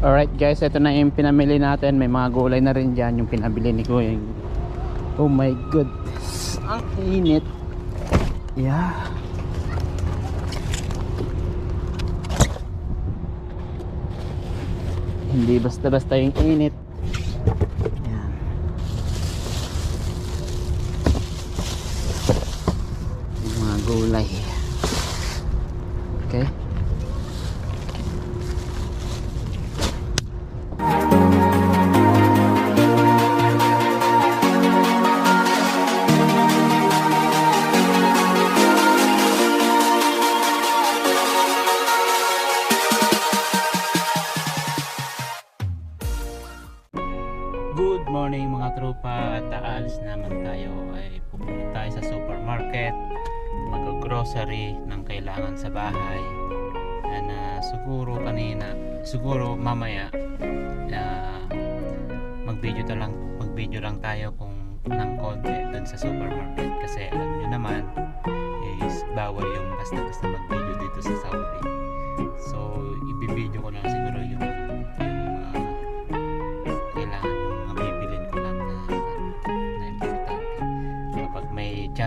Alright guys, ito na yung pinamili natin. May mga gulay na rin dyan yung pinabili ni Kuya. Oh my goodness. Ang init. Yeah. Hindi basta-basta yung init. Yan. Yung mga gulay. Okay. Aalis naman tayo ay pupunta tayo sa supermarket mag-grocery ng kailangan sa bahay. And ah, siguro kanina siguro mamaya ah, mag-video lang mag-video lang tayo kung ng konti dun sa supermarket. Kasi alam nyo naman is bawal yung basta-basta mag-video dito sa Saudi. So ibibideo ko lang siguro yung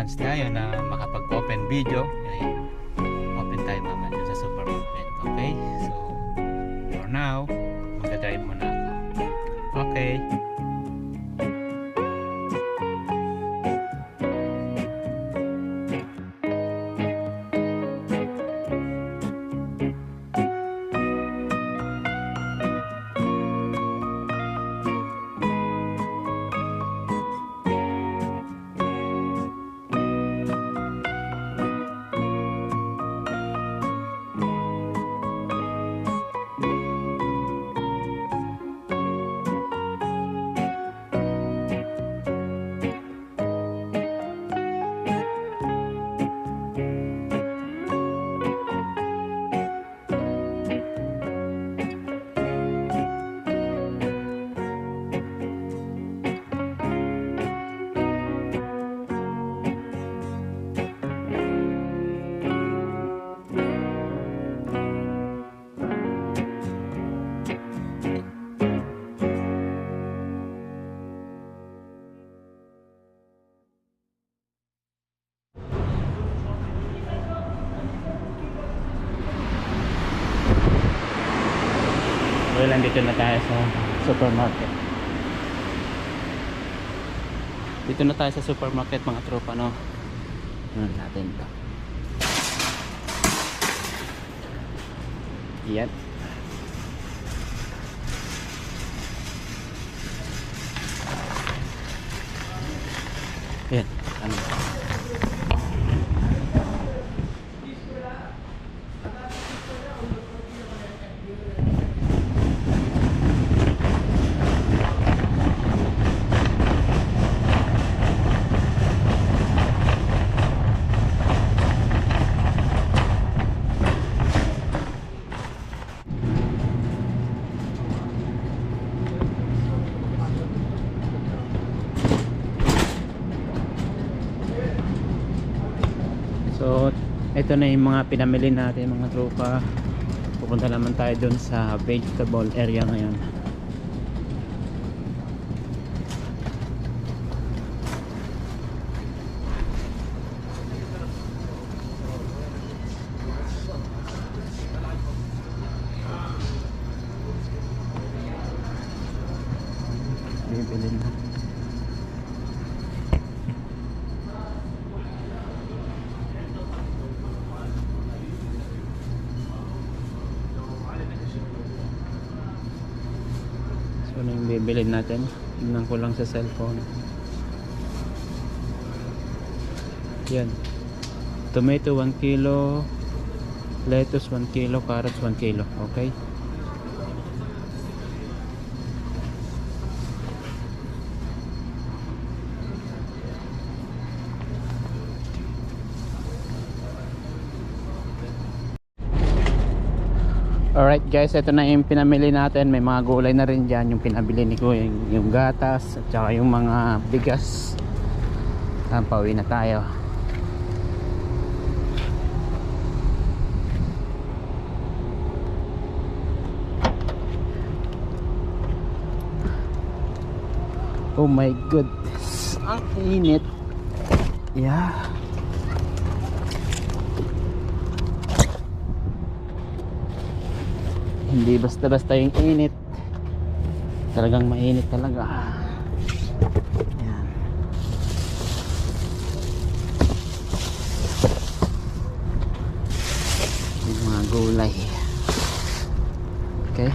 chance tayo na makapag-open video, ay nandito na tayo sa supermarket. Dito na tayo sa supermarket mga tropa, no? Ano natin to? Yan. Yan. So, ito na yung mga pinamili natin mga tropa. Pupunta naman tayo dun sa vegetable area ngayon. Bibili na. Bibilin natin? Tingnan ko lang sa cellphone. Yan. Tomato 1 kilo. Lettuce 1 kilo. Carrots 1 kilo. Okay? Alright guys, ito na yung pinamili natin. May mga gulay na rin dyan. Yung pinabili ni ko, yung, yung gatas, at saka yung mga bigas. Saan, pauwi na tayo. Oh my goodness. Ang init. Yeah. Hindi basta-basta yung init. Talagang mainit talaga. Yan. Yung mga gulay. Okay.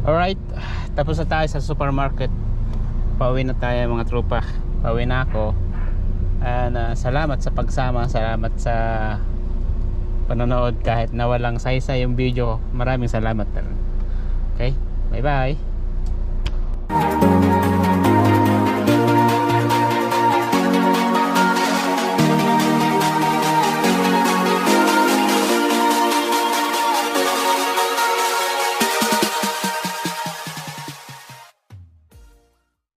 Alright, tapos na tayo sa supermarket. Pauwi na tayo mga tropa. Pauwi na ako. And uh, salamat sa pagsama, salamat sa panonood kahit na walang saysa yung video. Maraming salamat. Okay? Bye-bye.